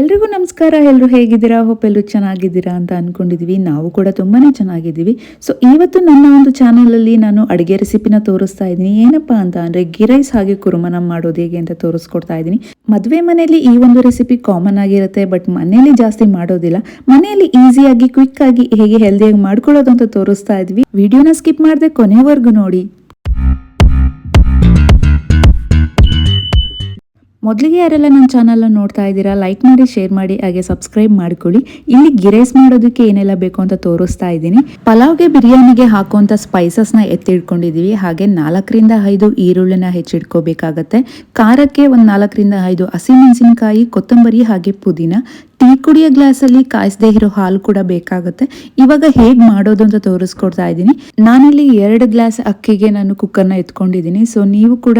ಎಲ್ರಿಗೂ ನಮಸ್ಕಾರ ಎಲ್ಲರೂ ಹೇಗಿದ್ದೀರಾ? ಎಲ್ಲರೂ ಚೆನ್ನಾಗಿದ್ದೀರಾ ಅಂತ ಅಂದ್ಕೊಂಡಿದ್ದೀವಿ ನಾವು ಕೂಡ ತುಂಬಾನೇ ಚೆನ್ನಾಗಿದ್ದೀವಿ. ಸೊ ಇವತ್ತು ನನ್ನ ಒಂದು ಚಾನಲಲ್ಲಿ ನಾನು ಅಡುಗೆ ರೆಸಿಪಿನ ತೋರಿಸ್ತಾ ಇದ್ದೀನಿ. ಏನಪ್ಪಾ ಅಂತ ಅಂದ್ರೆ ಗಿರೈಸ್ ಹಾಗೆ ಕುರುಮನ ಮಾಡೋದು ಹೇಗೆ ಅಂತ ತೋರಿಸ್ಕೊಡ್ತಾ ಇದ್ದೀನಿ. ಮದುವೆ ಮನೆಯಲ್ಲಿ ಈ ಒಂದು ರೆಸಿಪಿ ಕಾಮನ್ ಆಗಿರುತ್ತೆ ಬಟ್ ಮನೆಯಲ್ಲಿ ಜಾಸ್ತಿ ಮಾಡೋದಿಲ್ಲ. ಮನೆಯಲ್ಲಿ ಈಸಿಯಾಗಿ ಕ್ವಿಕ್ ಆಗಿ ಹೇಗೆ ಹೆಲ್ದಿಯಾಗಿ ಮಾಡ್ಕೊಳ್ಳೋದು ಅಂತ ತೋರಿಸ್ತಾ ಇದ್ವಿ ವಿಡಿಯೋನ ಸ್ಕಿಪ್ ಮಾಡದೆ ಕೊನೆವರೆಗೂ ನೋಡಿ. ಮೊದಲಿಗೆ ಯಾರೆಲ್ಲ ನನ್ನ ಚಾನಲ್ನ ನೋಡ್ತಾ ಇದ್ದೀರಾ ಲೈಕ್ ಮಾಡಿ ಶೇರ್ ಮಾಡಿ, ಹಾಗೆ ಸಬ್ಸ್ಕ್ರೈಬ್ ಮಾಡ್ಕೊಳ್ಳಿ. ಇಲ್ಲಿ ಗಿರೇಸ್ ಮಾಡೋದಕ್ಕೆ ಏನೆಲ್ಲ ಬೇಕು ಅಂತ ತೋರಿಸ್ತಾ ಇದ್ದೀನಿ. ಪಲಾವ್ಗೆ ಬಿರಿಯಾನಿಗೆ ಹಾಕುವಂಥ ಸ್ಪೈಸಸ್ನ ಎತ್ತಿಡ್ಕೊಂಡಿದ್ದೀವಿ ಹಾಗೆ ನಾಲ್ಕರಿಂದ ಐದು ಈರುಳ್ಳಿನ ಹೆಚ್ಚಿಡ್ಕೋಬೇಕಾಗತ್ತೆ ಖಾರಕ್ಕೆ ಒಂದು ನಾಲ್ಕರಿಂದ ಐದು ಹಸಿಮೆಣಸಿನಕಾಯಿ ಕೊತ್ತಂಬರಿ ಹಾಗೆ ಪುದೀನ. ಟೀ ಕುಡಿಯೋ ಗ್ಲಾಸಲ್ಲಿ ಕಾಯಿಸದೇ ಇರೋ ಹಾಲು ಕೂಡ ಬೇಕಾಗುತ್ತೆ. ಇವಾಗ ಹೇಗೆ ಮಾಡೋದು ಅಂತ ತೋರಿಸ್ಕೊಡ್ತಾ ಇದ್ದೀನಿ. ನಾನಿಲ್ಲಿ ಎರಡು ಗ್ಲಾಸ್ ಅಕ್ಕಿಗೆ ನಾನು ಕುಕ್ಕರ್ನ ಎತ್ಕೊಂಡಿದ್ದೀನಿ. ಸೊ ನೀವು ಕೂಡ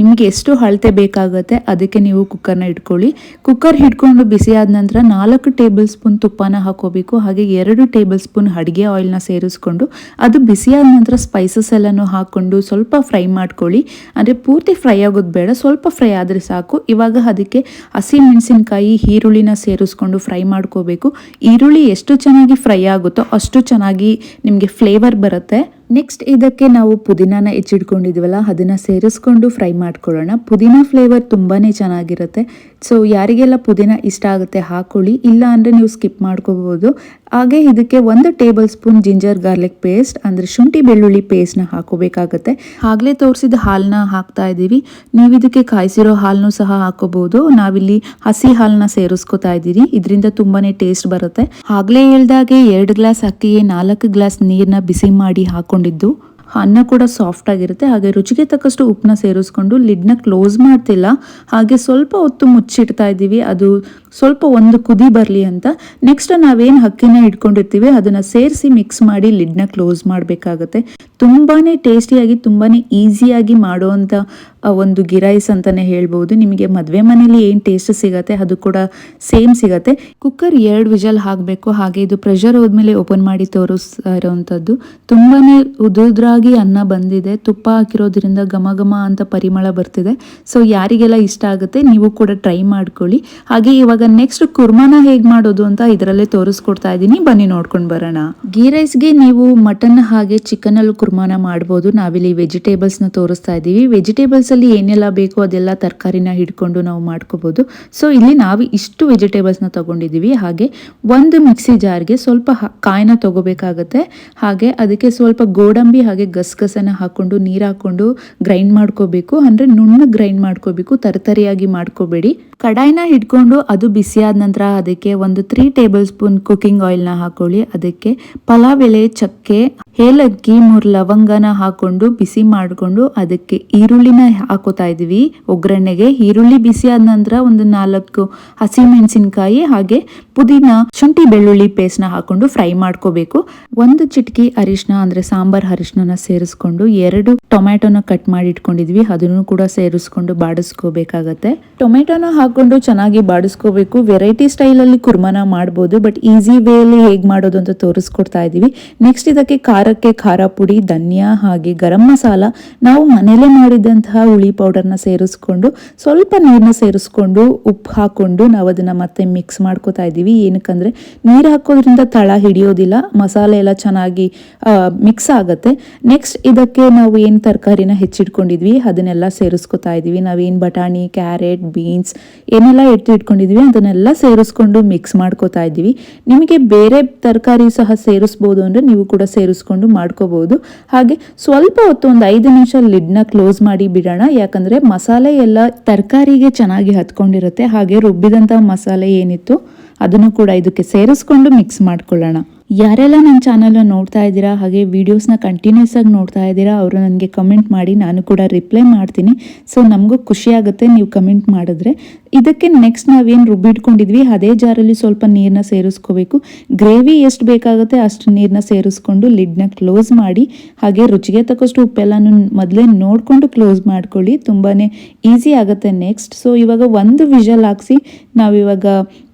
ನಿಮಗೆ ಎಷ್ಟು ಅಳತೆ ಬೇಕಾಗುತ್ತೆ ಅದಕ್ಕೆ ನೀವು ಕುಕ್ಕರ್ನ ಇಟ್ಕೊಳ್ಳಿ. ಕುಕ್ಕರ್ ಹಿಡ್ಕೊಂಡು ಬಿಸಿ ಆದ ನಂತರ ನಾಲ್ಕು ಟೇಬಲ್ ಸ್ಪೂನ್ ತುಪ್ಪನ ಹಾಕೋಬೇಕು. ಹಾಗೆ ಎರಡು ಟೇಬಲ್ ಸ್ಪೂನ್ ಅಡುಗೆ ಆಯಿಲ್ನ ಸೇರಿಸ್ಕೊಂಡು ಅದು ಬಿಸಿಯಾದ ನಂತರ ಸ್ಪೈಸಸ್ ಎಲ್ಲನೂ ಹಾಕ್ಕೊಂಡು ಸ್ವಲ್ಪ ಫ್ರೈ ಮಾಡ್ಕೊಳ್ಳಿ. ಅಂದರೆ ಪೂರ್ತಿ ಫ್ರೈ ಆಗೋದು ಬೇಡ, ಸ್ವಲ್ಪ ಫ್ರೈ ಆದರೆ ಸಾಕು. ಇವಾಗ ಅದಕ್ಕೆ ಹಸಿ ಮೆಣಸಿನಕಾಯಿ, ಈರುಳ್ಳಿನ ಸೇರಿಸ್ಕೊಂಡು ಫ್ರೈ ಮಾಡ್ಕೋಬೇಕು. ಈರುಳ್ಳಿ ಎಷ್ಟು ಚೆನ್ನಾಗಿ ಫ್ರೈ ಆಗುತ್ತೋ ಅಷ್ಟು ಚೆನ್ನಾಗಿ ನಿಮಗೆ ಫ್ಲೇವರ್ ಬರುತ್ತೆ. ನೆಕ್ಸ್ಟ್ ಇದಕ್ಕೆ ನಾವು ಪುದೀನಾನ ಹೆಚ್ಚಿಟ್ಕೊಂಡಿದ್ವಲ್ಲ, ಅದನ್ನು ಸೇರಿಸ್ಕೊಂಡು ಫ್ರೈ ಮಾಡ್ಕೊಳ್ಳೋಣ. ಪುದೀನ ಫ್ಲೇವರ್ ತುಂಬಾ ಚೆನ್ನಾಗಿರುತ್ತೆ. ಸೊ ಯಾರಿಗೆಲ್ಲ ಪುದೀನ ಇಷ್ಟ ಆಗುತ್ತೆ ಹಾಕೊಳ್ಳಿ. ಇಲ್ಲ ಅಂದರೆ ನೀವು ಸ್ಕಿಪ್ ಮಾಡ್ಕೋಬೋದು. ಹಾಗೆ ಇದಕ್ಕೆ ಒಂದು tablespoon ginger garlic paste ಅಂದರೆ ಶುಂಠಿ ಬೆಳ್ಳುಳ್ಳಿ ಪೇಸ್ಟ್ನ ಹಾಕೋಬೇಕಾಗತ್ತೆ ಆಗಲೇ ತೋರಿಸಿದ ಹಾಲನ್ನ ಹಾಕ್ತಾ ಇದ್ದೀವಿ. ನೀವು ಇದಕ್ಕೆ ಕಾಯಿಸಿರೋ ಹಾಲನ್ನು ಸಹ ಹಾಕೋಬಹುದು ನಾವಿಲ್ಲಿ ಹಸಿ ಹಾಲನ್ನ ಸೇರಿಸ್ಕೊತಾ ಇದ್ದೀರಿ ಇದರಿಂದ ತುಂಬಾನೇ ಟೇಸ್ಟ್ ಬರುತ್ತೆ. ಆಗಲೇ ಹೇಳ್ದಾಗೆ ಎರಡು ಗ್ಲಾಸ್ ಅಕ್ಕಿಗೆ ನಾಲ್ಕು ಗ್ಲಾಸ್ ನೀರನ್ನ ಬಿಸಿ ಮಾಡಿ ಹಾಕೊಂಡಿದ್ದು ಅನ್ನ ಕೂಡ ಸಾಫ್ಟ್ ಆಗಿರುತ್ತೆ. ಹಾಗೆ ರುಚಿಗೆ ತಕ್ಕಷ್ಟು ಉಪ್ಪನ್ನ ಸೇರಿಸ್ಕೊಂಡು ಲಿಡ್ನ ಕ್ಲೋಸ್ ಮಾಡ್ತಿಲ್ಲ. ಹಾಗೆ ಸ್ವಲ್ಪ ಹೊತ್ತು ಮುಚ್ಚಿಡ್ತಾ ಇದ್ದೀವಿ. ಅದು ಸ್ವಲ್ಪ ಒಂದು ಕುದಿ ಬರಲಿ ಅಂತ. ನೆಕ್ಸ್ಟ್ ನಾವೇನು ಹಕ್ಕಿನ ಇಟ್ಕೊಂಡಿರ್ತೀವಿ, ಅದನ್ನು ಸೇರಿಸಿ ಮಿಕ್ಸ್ ಮಾಡಿ ಲಿಡ್ನ ಕ್ಲೋಸ್ ಮಾಡಬೇಕಾಗತ್ತೆ. ತುಂಬಾ ಟೇಸ್ಟಿಯಾಗಿ ತುಂಬಾ ಈಸಿಯಾಗಿ ಮಾಡುವಂಥ ಒಂದು ಗಿರೈಸ್ ಅಂತಲೇ ಹೇಳ್ಬೋದು. ನಿಮಗೆ ಮದುವೆ ಮನೇಲಿ ಏನು ಟೇಸ್ಟ್ ಸಿಗುತ್ತೆ, ಅದು ಕೂಡ ಸೇಮ್ ಸಿಗುತ್ತೆ. ಕುಕ್ಕರ್ ಎರಡು ವಿಜಲ್ ಹಾಕಬೇಕು, ಹಾಗೆ ಇದು ಪ್ರೆಷರ್ ಹೋದ್ಮೇಲೆ ಓಪನ್ ಮಾಡಿ ತೋರಿಸ್ತಾ ಇರೋವಂಥದ್ದು ತುಂಬಾ ಉದುದ್ರಾಗಿ ಅನ್ನ ಬಂದಿದೆ, ತುಪ್ಪ ಹಾಕಿರೋದ್ರಿಂದ ಘಮ ಘಮ ಅಂತ ಪರಿಮಳ ಬರ್ತಿದೆ. ಸೊ ಯಾರಿಗೆಲ್ಲ ಇಷ್ಟ ಆಗುತ್ತೆ, ನೀವು ಕೂಡ ಟ್ರೈ ಮಾಡ್ಕೊಳ್ಳಿ. ಹಾಗೆ ಇವಾಗ ನೆಕ್ಸ್ಟ್ ಕುರ್ಮಾನ ಹೇಗೆ ಮಾಡೋದು ಅಂತ ಇದರಲ್ಲೇ ತೋರಿಸ್ಕೊಡ್ತಾ ಇದ್ದೀನಿ ಬನ್ನಿ ನೋಡ್ಕೊಂಡು ಬರೋಣ. ಗೀ ರೈಸ್ಗೆ ನೀವು ಮಟನ್ ಹಾಗೆ ಚಿಕನ್ ಅಲ್ಲಿ ಕುರ್ಮಾನ ಮಾಡ್ಬೋದು. ನಾವಿಲ್ಲಿ ವೆಜಿಟೇಬಲ್ಸ್ನ ತೋರಿಸ್ತಾ ಇದ್ದೀವಿ ವೆಜಿಟೇಬಲ್ಸ್ ಅಲ್ಲಿ ಏನೆಲ್ಲ ಬೇಕು ಅದೆಲ್ಲ ತರಕಾರಿನ ಹಿಡ್ಕೊಂಡು ನಾವು ಮಾಡ್ಕೋಬಹುದು ಸೊ ಇಲ್ಲಿ ನಾವು ಇಷ್ಟು ವೆಜಿಟೇಬಲ್ಸ್ನ ತಗೊಂಡಿದ್ದೀವಿ ಹಾಗೆ ಒಂದು ಮಿಕ್ಸಿ ಜಾರ್ಗೆ ಸ್ವಲ್ಪ ಕಾಯಿನ ತಗೋಬೇಕಾಗತ್ತೆ. ಹಾಗೆ ಅದಕ್ಕೆ ಸ್ವಲ್ಪ ಗೋಡಂಬಿ ಹಾಗೆ ಗಸಗಸನ ಹಾಕೊಂಡು ನೀರು ಹಾಕೊಂಡು ಗ್ರೈಂಡ್ ಮಾಡ್ಕೋಬೇಕು. ಅಂದ್ರೆ ನುಣ್ಣ ಗ್ರೈಂಡ್ ಮಾಡ್ಕೋಬೇಕು. ತರತರಿಯಾಗಿ ಮಾಡ್ಕೋಬೇಡಿ. ಕಡಾಯಿನ ಹಿಡ್ಕೊಂಡು ಅದು ಬಿಸಿಯಾದ ನಂತರ ಅದಕ್ಕೆ ಒಂದು ತ್ರೀ ಟೇಬಲ್ ಸ್ಪೂನ್ ಕುಕಿಂಗ್ ಆಯಿಲ್ನ ಹಾಕೊಳ್ಳಿ. ಅದಕ್ಕೆ ಪಲಾವ್ ಎಲೆ, ಚಕ್ಕೆ, ಏಲಕ್ಕಿ, ಮೂರು ಲವಂಗನ ಹಾಕೊಂಡು ಬಿಸಿ ಮಾಡಿಕೊಂಡು ಅದಕ್ಕೆ ಈರುಳ್ಳಿನ ಹಾಕೋತಾ ಇದ್ವಿ ಒಗ್ಗರಣೆಗೆ ಈರುಳ್ಳಿ ಬಿಸಿ ಆದ ನಂತರ ಒಂದು ನಾಲ್ಕು ಹಸಿಮೆಣಸಿನಕಾಯಿ ಹಾಗೆ ಪುದೀನ, ಶುಂಠಿ ಬೆಳ್ಳುಳ್ಳಿ ಪೇಸ್ಟ್ನ ಹಾಕೊಂಡು ಫ್ರೈ ಮಾಡ್ಕೋಬೇಕು. ಒಂದು ಚಿಟಕಿ ಅರಿಶಿನ ಅಂದ್ರೆ ಸಾಂಬಾರ್ ಅರಿಶಿನ ಸೇರಿಸ್ಕೊಂಡು ಎರಡು ಟೊಮ್ಯಾಟೊನ ಕಟ್ ಮಾಡಿ ಇಟ್ಕೊಂಡಿದ್ವಿ ಅದನ್ನು ಕೂಡ ಸೇರಿಸ್ಕೊಂಡು ಬಾಡಿಸ್ಕೋಬೇಕಾಗತ್ತೆ. ಟೊಮೆಟೊನ ಹಾಕೊಂಡು ಚೆನ್ನಾಗಿ ಬಾಡಿಸ್ಕೋಬೇಕು. ವೆರೈಟಿ ಸ್ಟೈಲಲ್ಲಿ ಕುರ್ಮಾನ ಮಾಡ್ಬೋದು ಬಟ್ ಈಸಿ ವೇಲಿ ಹೇಗೆ ಮಾಡೋದು ಅಂತ ತೋರಿಸ್ಕೊಡ್ತಾ ಇದ್ದೀವಿ ನೆಕ್ಸ್ಟ್ ಇದಕ್ಕೆ ಖಾರಕ್ಕೆ ಖಾರ ಪುಡಿ, ಧನ್ಯಾ ಹಾಗೆ ಗರಂ ಮಸಾಲ. ನಾವು ಮನೇಲೆ ಮಾಡಿದಂತಹ ಹುಳಿ ಪೌಡರ್ನ ಸೇರಿಸ್ಕೊಂಡು, ಸ್ವಲ್ಪ ನೀರನ್ನ ಸೇರಿಸ್ಕೊಂಡು ಉಪ್ಪು ಹಾಕೊಂಡು ನಾವು ಅದನ್ನು ಮತ್ತೆ ಮಿಕ್ಸ್ ಮಾಡ್ಕೋತಾ ಇದ್ದೀವಿ ಏನಕ್ಕಂದರೆ, ನೀರು ಹಾಕೋದ್ರಿಂದ ತಳ ಹಿಡಿಯೋದಿಲ್ಲ, ಮಸಾಲೆ ಎಲ್ಲ ಚೆನ್ನಾಗಿ ಮಿಕ್ಸ್ ಆಗುತ್ತೆ. ನೆಕ್ಸ್ಟ್ ಇದಕ್ಕೆ ನಾವು ಏನು ತರಕಾರಿನ ಹೆಚ್ಚಿಟ್ಕೊಂಡಿದ್ವಿ, ಅದನ್ನೆಲ್ಲ ಸೇರಿಸ್ಕೊತಾ ಇದ್ದೀವಿ ನಾವೇನು ಬಟಾಣಿ, ಕ್ಯಾರೆಟ್, ಬೀನ್ಸ್, ಏನೆಲ್ಲ ಎತ್ತು ಇಟ್ಕೊಂಡಿದ್ವಿ. ಅದನ್ನೆಲ್ಲ ಸೇರಿಸ್ಕೊಂಡು ಮಿಕ್ಸ್ ಮಾಡ್ಕೋತಾ ಇದ್ದೀವಿ. ನಿಮಗೆ ಬೇರೆ ತರಕಾರಿ ಸಹ ಸೇರಿಸ್ಬೋದು ಅಂದರೆ ನೀವು ಕೂಡ ಸೇರಿಸ್ಕೊಂಡು ಮಾಡ್ಕೋಬಹುದು ಹಾಗೆ ಸ್ವಲ್ಪ ಹೊತ್ತು ಒಂದು ಐದು ನಿಮಿಷ ಲಿಡ್ನ ಕ್ಲೋಸ್ ಮಾಡಿ ಬಿಡೋಣ. ಯಾಕಂದರೆ ಮಸಾಲೆ ಎಲ್ಲ ತರಕಾರಿಗೆ ಚೆನ್ನಾಗಿ ಹತ್ಕೊಂಡಿರುತ್ತೆ. ಹಾಗೆ ರುಬ್ಬಿದಂಥ ಮಸಾಲೆ ಏನಿತ್ತು ಅದನ್ನು ಕೂಡ ಇದಕ್ಕೆ ಸೇರಿಸ್ಕೊಂಡು ಮಿಕ್ಸ್ ಮಾಡ್ಕೊಳ್ಳೋಣ. ಯಾರೆಲ್ಲ ನನ್ನ ಚಾನಲ್ನ ನೋಡ್ತಾ ಇದ್ದೀರಾ, ಹಾಗೆ ವೀಡಿಯೋಸ್ನ ಕಂಟಿನ್ಯೂಸ್ ಆಗಿ ನೋಡ್ತಾ ಇದ್ದೀರಾ, ಅವರು ನನಗೆ ಕಮೆಂಟ್ ಮಾಡಿ, ನಾನು ಕೂಡ ರಿಪ್ಲೈ ಮಾಡ್ತೀನಿ. ಸೊ ನಮಗೂ ಖುಷಿಯಾಗುತ್ತೆ ನೀವು ಕಮೆಂಟ್ ಮಾಡಿದ್ರೆ. ಇದಕ್ಕೆ ನೆಕ್ಸ್ಟ್ ನಾವೇನು ರುಬ್ಬಿಟ್ಕೊಂಡಿದ್ವಿ ಅದೇ ಜಾರಲ್ಲಿ ಸ್ವಲ್ಪ ನೀರನ್ನ ಸೇರಿಸ್ಕೋಬೇಕು. ಗ್ರೇವಿ ಎಷ್ಟು ಬೇಕಾಗುತ್ತೆ ಅಷ್ಟು ನೀರನ್ನ ಸೇರಿಸ್ಕೊಂಡು ಲಿಡ್ನ ಕ್ಲೋಸ್ ಮಾಡಿ, ಹಾಗೆ ರುಚಿಗೆ ತಕ್ಕಷ್ಟು ಉಪ್ಪೆಲ್ಲನೂ ಮೊದಲೇ ನೋಡಿಕೊಂಡು ಕ್ಲೋಸ್ ಮಾಡ್ಕೊಳ್ಳಿ ತುಂಬಾ ಈಸಿ ಆಗುತ್ತೆ ನೆಕ್ಸ್ಟ್ ಸೊ ಇವಾಗ ಒಂದು ವಿಷಲ್ ಹಾಕ್ಸಿ, ನಾವಿವಾಗ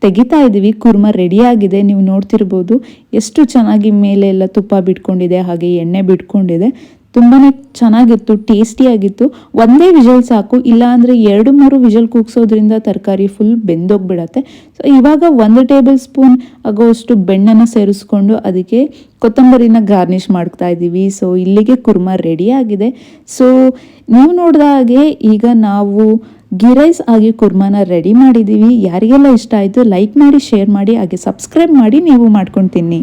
ತೆಗಿತಾ ಇದ್ದೀವಿ, ಕುರ್ಮ ರೆಡಿ ಆಗಿದೆ, ನೀವು ನೋಡ್ತಿರ್ಬೋದು. ಎಷ್ಟು ಚೆನ್ನಾಗಿ ಮೇಲೆ ಎಲ್ಲ ತುಪ್ಪ ಬಿಟ್ಕೊಂಡಿದೆ, ಹಾಗೆ ಎಣ್ಣೆ ಬಿಟ್ಕೊಂಡಿದೆ. ತುಂಬಾ ಚೆನ್ನಾಗಿತ್ತು ಟೇಸ್ಟಿಯಾಗಿತ್ತು ಒಂದೇ ವಿಜಲ್ ಸಾಕು, ಇಲ್ಲ ಅಂದರೆ ಎರಡು, ಮೂರು ವಿಜಲ್ ಕೂಗ್ಸೋದ್ರಿಂದ ತರಕಾರಿ ಫುಲ್ ಬೆಂದೋಗ್ಬಿಡತ್ತೆ. ಸೊ ಇವಾಗ ಒಂದು ಟೇಬಲ್ ಸ್ಪೂನ್ ಆಗೋಷ್ಟು ಬೆಣ್ಣೆನ ಸೇರಿಸ್ಕೊಂಡು ಅದಕ್ಕೆ ಕೊತ್ತಂಬರಿನ ಗಾರ್ನಿಷ್ ಮಾಡ್ತಾ ಇದ್ದೀವಿ ಸೊ ಇಲ್ಲಿಗೆ ಕುರ್ಮಾ ರೆಡಿ ಆಗಿದೆ. ಸೊ ನೀವು ನೋಡಿದ ಹಾಗೆ ಈಗ ನಾವು ಗೀ ರೈಸ್ ಆಗಿ ಕುರ್ಮಾನ ರೆಡಿ ಮಾಡಿದ್ದೀವಿ ಯಾರಿಗೆಲ್ಲ ಇಷ್ಟ ಆಯಿತು ಲೈಕ್ ಮಾಡಿ ಶೇರ್ ಮಾಡಿ, ಹಾಗೆ ಸಬ್ಸ್ಕ್ರೈಬ್ ಮಾಡಿ, ನೀವು ಮಾಡ್ಕೊಂಡು ತಿನ್ನಿ.